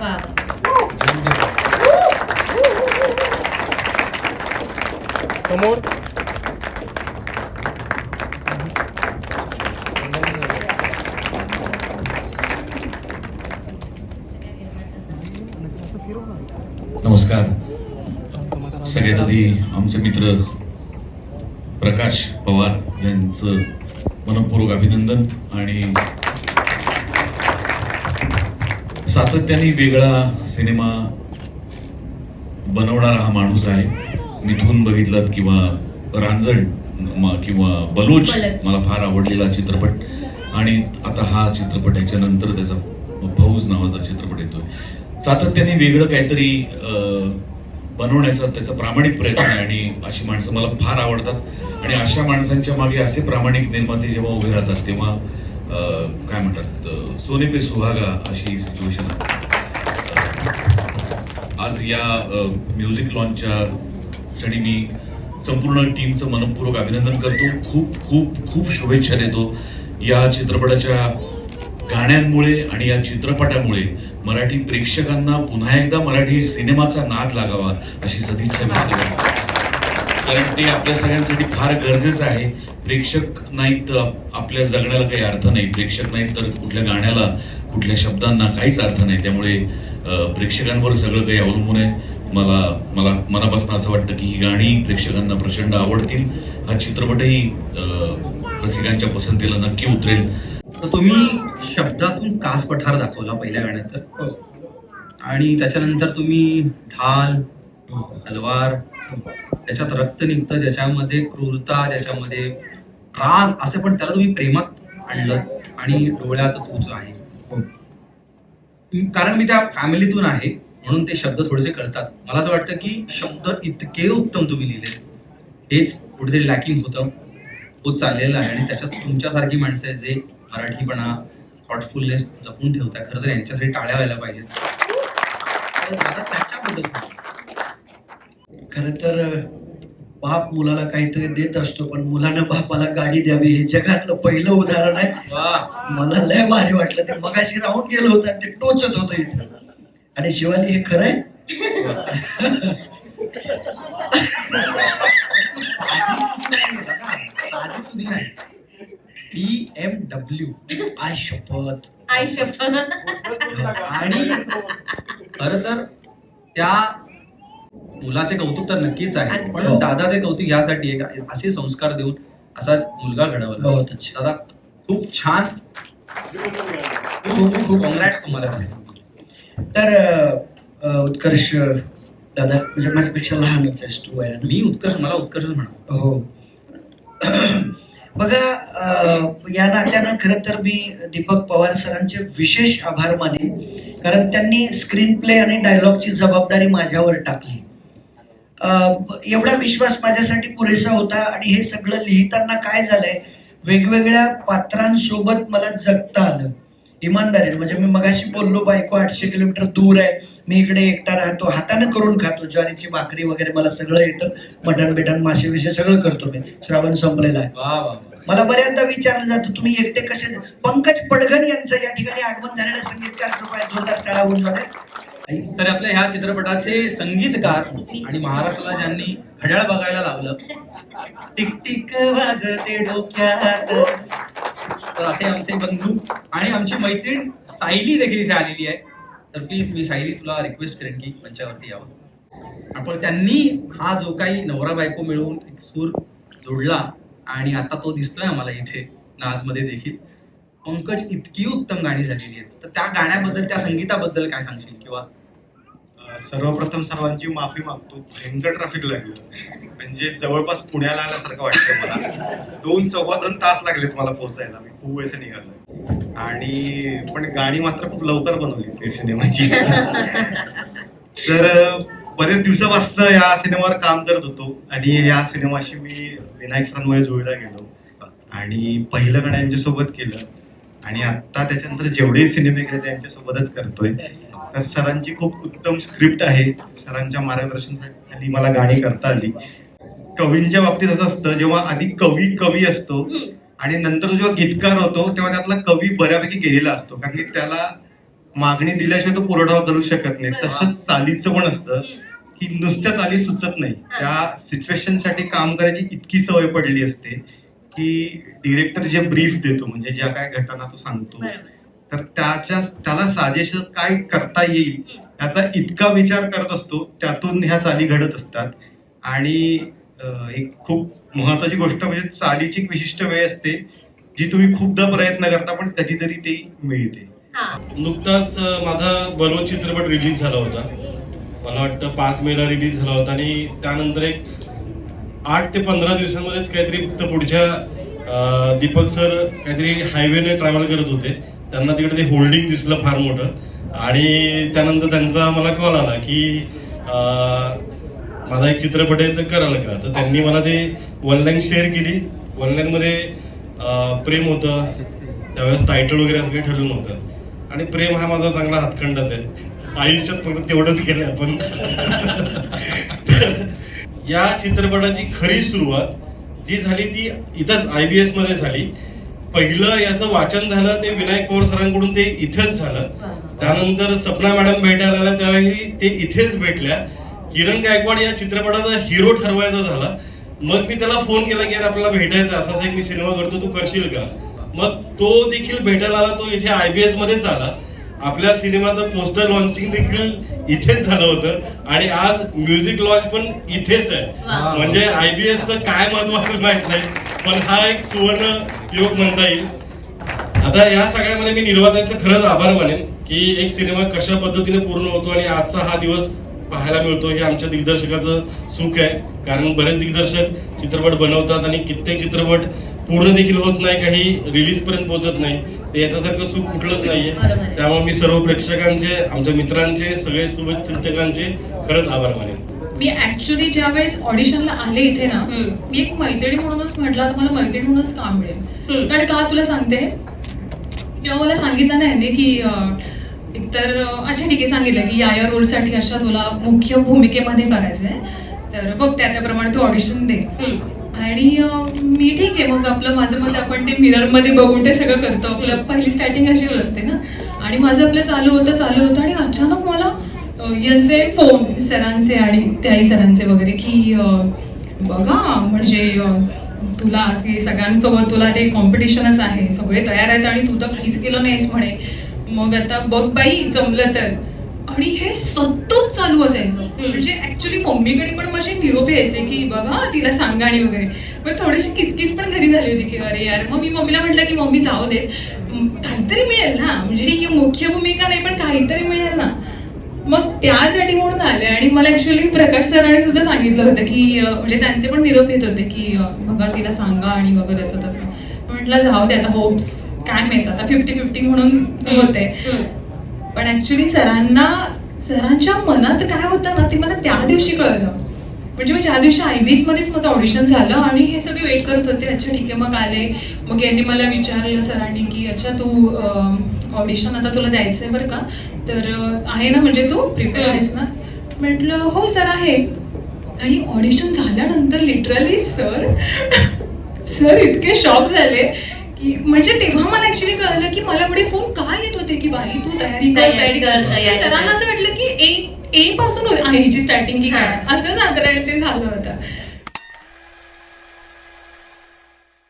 वा समोर नमस्कार. सगळ्यात आधी आमचे मित्र प्रकाश पवार यांचं मनपूर्वक अभिनंदन आणि सातत्याने वेगळा सिनेमा बनवणारा हा माणूस आहे. मिथून बघितलात किंवा रांजण किंवा बलूच. मला फार आवडलेला चित्रपट. आणि आता हा चित्रपट याच्यानंतर त्याचा फौज नावाचा चित्रपट येतोय. सातत्याने वेगळं काहीतरी बनवण्याचा त्याचा प्रामाणिक प्रयत्न आहे आणि अशी माणसं मला फार आवडतात. आणि अशा माणसांच्या मागे असे प्रामाणिक निर्माते जेव्हा उभे राहतात तेव्हा काय म्हणतात सोने पे सुहागा अशी सिच्युएशन असते. आज या म्युझिक लॉन्चच्या क्षणी मी संपूर्ण टीमचं मनपूर्वक अभिनंदन करतो. खूप खूप खूप शुभेच्छा देतो. या चित्रपटाच्या गाण्यांमुळे आणि या चित्रपटामुळे मराठी प्रेक्षकांना पुन्हा एकदा मराठी सिनेमाचा नाद लागावा अशी सदिच्छा व्यक्त कारण ते आपल्या सगळ्यांसाठी फार गरजेचं आहे. प्रेक्षक नाहीत तर आप- आपल्या जगण्याला काही अर्थ नाही. प्रेक्षक नाहीत तर कुठल्या गाण्याला कुठल्या शब्दांना काहीच अर्थ नाही. त्यामुळे प्रेक्षकांवर सगळं काही अवलंबून आहे. मला मला मनापासून असं वाटतं की ही गाणी प्रेक्षकांना प्रचंड आवडतील. हा चित्रपटही रसिकांच्या पसंतीला नक्की उतरेल. तर तुम्ही शब्दातून कास पठार दाखवला पहिल्या गाण्यात. तर आणि त्याच्यानंतर तुम्ही ढाल तलवार त्याच्यात रक्त निघतं ज्याच्यामध्ये क्रूरता ज्याच्यामध्ये राग असे पण त्याला तुम्ही प्रेमात आणलं आणि डोळ्यात तूच आहे. कारण मी त्या फॅमिलीतून आहे म्हणून ते शब्द थोडेसे कळतात. मला असं वाटतं की शब्द इतके उत्तम तुम्ही लिहिले. हेच कुठेतरी लॅकिंग होतं. होत चाललेलं आहे आणि त्याच्यात तुमच्यासारखी माणसं आहेत जे मराठीपणा थॉटफुलनेस जपून ठेवतात खरं तर यांच्यासाठी टाळ्या व्हायला पाहिजेत. त्याच्याबद्दल. खर तर बाप मुलाला काहीतरी देत असतो पण मुलानं बापाला गाडी द्यावी हे जगातलं पहिलं उदाहरण आहे. वा मला लय भारी वाटलं. ते मगाशी राहून गेलं होतं आणि ते टोचत होतं इथं. आणि शिवाली हे खरं आहे? M W. आय शपथ. आई शपथ. आणि खर तर त्या मुलाचे कौतुक तर नक्कीच आहे. पण. दादाचे कौतुक यासाठी आहे का असे संस्कार देऊन असा मुलगा घडवला. दादा खूप छान. खूप खूप कॉंग्रॅट्स तुम्हाला. तर उत्कर्ष दादा म्हणजे माझ्यापेक्षा लहानच आहेस तू वयानं. मी उत्कर्ष मला उत्कर्ष म्हणा हो. बघा या नात्यानं खरं तर मी दीपक पवार सरांचे विशेष आभार मानेन. कारण त्यांनी स्क्रीन प्ले आणि डायलॉगची जबाबदारी माझ्यावर टाकली. एवढा विश्वास माझ्यासाठी पुरेसा होता आणि हे सगळं लिहिताना काय झालंय वेगवेगळ्या पात्रांसोबत मला जगता आलं. इमानदारीने. म्हणजे मी मगाशी बोललो बायको आठशे किलोमीटर दूर आहे. मी इकडे एकटा राहतो हाताने करून खातो. ज्वारीची भाकरी वगैरे मला सगळं येतं. मटण बिटन मासे विषय सगळं करतो मी. श्रावण संपलेला आहे. मला बऱ्याचदा विचारलं जातं तुम्ही एकटे कसे? पंकज पडघण यांचं या ठिकाणी आगमन झालेलं संगीतकार कृपया जोरदार टाळा होऊन. तर आपल्या ह्या चित्रपटाचे संगीतकार आणि महाराष्ट्राला ज्यांनी घड्याळ बघायला लावलं टिक टिक वाजते डोक्यात. तर असे आमचे बंधू आणि आमची मैत्रीण सायली देखील इथे आलेली आहे. तर प्लीज मी सायली तुला रिक्वेस्ट करेन की मंचावरती यावं. आपण त्यांनी हा जो काही नवरा बायको मिळवून एक सूर जोडला आणि आता तो दिसतोय आम्हाला इथे नादमध्ये देखील. पंकज इतकी उत्तम गाणी झालेली आहेत. तर त्या गाण्याबद्दल त्या संगीताबद्दल काय सांगशील किंवा? सर्वप्रथम सर्वांची माफी मागतो. भयंकर ट्रॅफिक लागलं. म्हणजे जवळपास पुण्याला आल्यासारखं वाटतं मला. दोन सव्वा दोन तास लागलेत मला पोहोचायला. मी खूप वेळेस निघालो. आणि पण गाणी मात्र खूप लवकर बनवली सिनेमाची. तर बरेच दिवसापासून या सिनेमावर काम करत होतो. आणि या सिनेमाशी मी विनायक सरांमुळे जुळला गेलो. आणि पहिलं गाणं यांच्यासोबत केलं. आणि आता त्याच्यानंतर जेवढे सिनेमे केले ते यांच्यासोबतच करतोय. तर सरांची खूप उत्तम स्क्रिप्ट आहे. सरांच्या मार्गदर्शनाखाली मला गाणी करता आली. कवींच्या बाबतीत असं असतं जेव्हा आधी कवी कवी असतो आणि नंतर जेव्हा गीतकार होतो तेव्हा त्यातला कवी बऱ्यापैकी गेलेला असतो. कारण की त्याला मागणी दिल्याशिवाय तो पुरवठा करू शकत नाही. तसंच चालीचं पण असतं की नुसत्या चाली सुचत नाही. त्या सिच्युएशनसाठी काम करायची इतकी सवय पडली असते. की डिरेक्टर जे ब्रीफ देतो म्हणजे ज्या काय घटना तो सांगतो तर त्याच्या त्याला साजेश काय करता येईल याचा इतका विचार करत असतो त्यातून ह्या चाली घडत असतात. आणि एक खूप महत्वाची गोष्ट म्हणजे चालीची एक विशिष्ट वेळ असते जी तुम्ही खूपदा प्रयत्न करता पण कधीतरी ती मिळते. हा. नुकताच माझा बलोच चित्रपट रिलीज झाला होता. मला वाटतं पाच मेला रिलीज झाला होता आणि त्यानंतर एक आठ ते पंधरा दिवसांमध्येच काहीतरी फक्त पुढच्या दीपक सर काहीतरी हायवेने ट्रॅव्हल करत होते. त्यांना तिकडे ते होल्डिंग दिसलं फार मोठं. आणि त्यानंतर त्यांचा मला कॉल आला की माझा एक चित्रपट आहे तर करायला का तर त्यांनी मला ते ऑनलाईन शेअर केली. वन प्रेम होतं. त्यावेळेस टायटल वगैरे असं काही ठरलं नव्हतं. आणि प्रेम हा माझा चांगला हातखंडाच आहे. आयुष्यात फक्त तेवढंच केलं आपण. या चित्रपटाची खरी सुरुवात जी झाली ती इथंच आय बी एसमध्ये झाली. पहिलं याचं वाचन झालं ते विनायक पवार सरांकडून ते इथेच झालं. त्यानंतर सपना मॅडम भेटायला आल्या त्यावेळी ते इथेच भेटल्या. किरण गायकवाड या चित्रपटाचा हिरो ठरवायचा झाला. मग मी त्याला फोन केला की यार आपल्याला भेटायचं असा एक मी सिनेमा करतो तू करशील का? मग तो देखील भेटायला आला तो इथे आय बी एस मध्येच आला. आपल्या सिनेमाचं पोस्टर लॉन्चिंग देखील इथेच झालं होतं. आणि आज म्युझिक लॉन्च पण इथेच आहे. म्हणजे आयबीएस च काय महत्वाचं माहीत नाही पण हा एक सुवर्ण योग म्हणता येईल. आता या सगळ्यामध्ये मी निर्मात्यांचं खरंच आभार मानेन की एक सिनेमा कशा पद्धतीने पूर्ण होतो आणि आजचा हा दिवस पाहायला मिळतो हे आमच्या दिग्दर्शकाचं सुख आहे कारण बरेच दिग्दर्शक चित्रपट बनवतात आणि कित्येक चित्रपट पूर्ण देखील होत नाही काही रिलीज पर्यंत पोहोचत नाही ते याच्यासारखं सुख कुठलंच नाहीये. त्यामुळे मी सर्व प्रेक्षकांचे आमच्या मित्रांचे सगळे शुभचिंतकांचे खरंच आभार मानेन मी ऍक्च्युली ज्या वेळेस ऑडिशनला आले इथे ना. मी एक मैत्रिणी म्हणूनच म्हटलं आता मला मैत्रिणी म्हणूनच काम मिळेल. कारण का तुला सांगते जेव्हा मला सांगितलं नाही यांनी की एकतर ठीक आहे सांगितलं की या या रोलसाठी अच्छा तुला मुख्य भूमिकेमध्ये करायचंय तर बघ त्या त्याप्रमाणे तू ऑडिशन दे. आणि मी ठीक आहे मग आपलं माझं मत आपण ते मिररमध्ये बघून ते सगळं करतो. आपलं पहिली स्टार्टिंग अशी असते ना. आणि माझं आपलं चालू होतं चालू होतं आणि अचानक मला यांचे फोन सरांचे आणि त्याही सरांचे वगैरे की बघा म्हणजे तुला असे सगळ्यांसोबत तुला ते कॉम्पिटिशनच आहे सगळे तयार आहेत आणि तू तर काहीच केलं नाहीस म्हणे. मग आता बघ बाई जमलं तर. आणि हे सतत चालू असायचं. म्हणजे ऍक्च्युली मम्मीकडे पण माझे निरोप यायचे की बघा तिला सांगा आणि वगैरे. मग थोडीशी किसकिस पण घरी झाली होती की अरे यार मग मी मम्मीला म्हटलं की मम्मी जाऊ दे. काहीतरी मिळेल ना. म्हणजे ठीक आहे मुख्य भूमिका नाही पण काहीतरी मिळेल ना. मग त्यासाठी म्हणून आले आणि मला ऍक्च्युली प्रकाश सरांनी सुद्धा सांगितलं होतं की म्हणजे त्यांचे पण निरोप येत होते की बघा तिला सांगा आणि वगैरे असं तसं म्हटलं जाऊ दे आता होप्स. काय माहीत आता फिफ्टी फिफ्टी म्हणून होते. पण ऍक्च्युली सरांना सरांच्या मनात काय होतं ना ते मला त्या दिवशी कळलं. म्हणजे मी ज्या दिवशी आयबीएस मध्येच माझं ऑडिशन झालं आणि हे सगळे वेट करत होते. अच्छा ठीक आहे मग आले. मग यांनी मला विचारलं सरांनी की अच्छा तू ऑडिशन आता तुला द्यायचं आहे बरं का? तर आहे ना म्हणजे तू प्रिपेअर आहेस ना? म्हटलं हो सर आहे. आणि ऑडिशन झाल्यानंतर लिटरली सर सर इतके शॉक झाले. की म्हणजे तेव्हा मला ऍक्च्युली कळलं की मला पुढे फोन का येत होते की बाई तू तयारी कर तयारी कर, तयारी. सरांना असं वाटलं की ए ए पासून आहे हिची स्टार्टिंग की काय. असं साधारण ते झालं होतं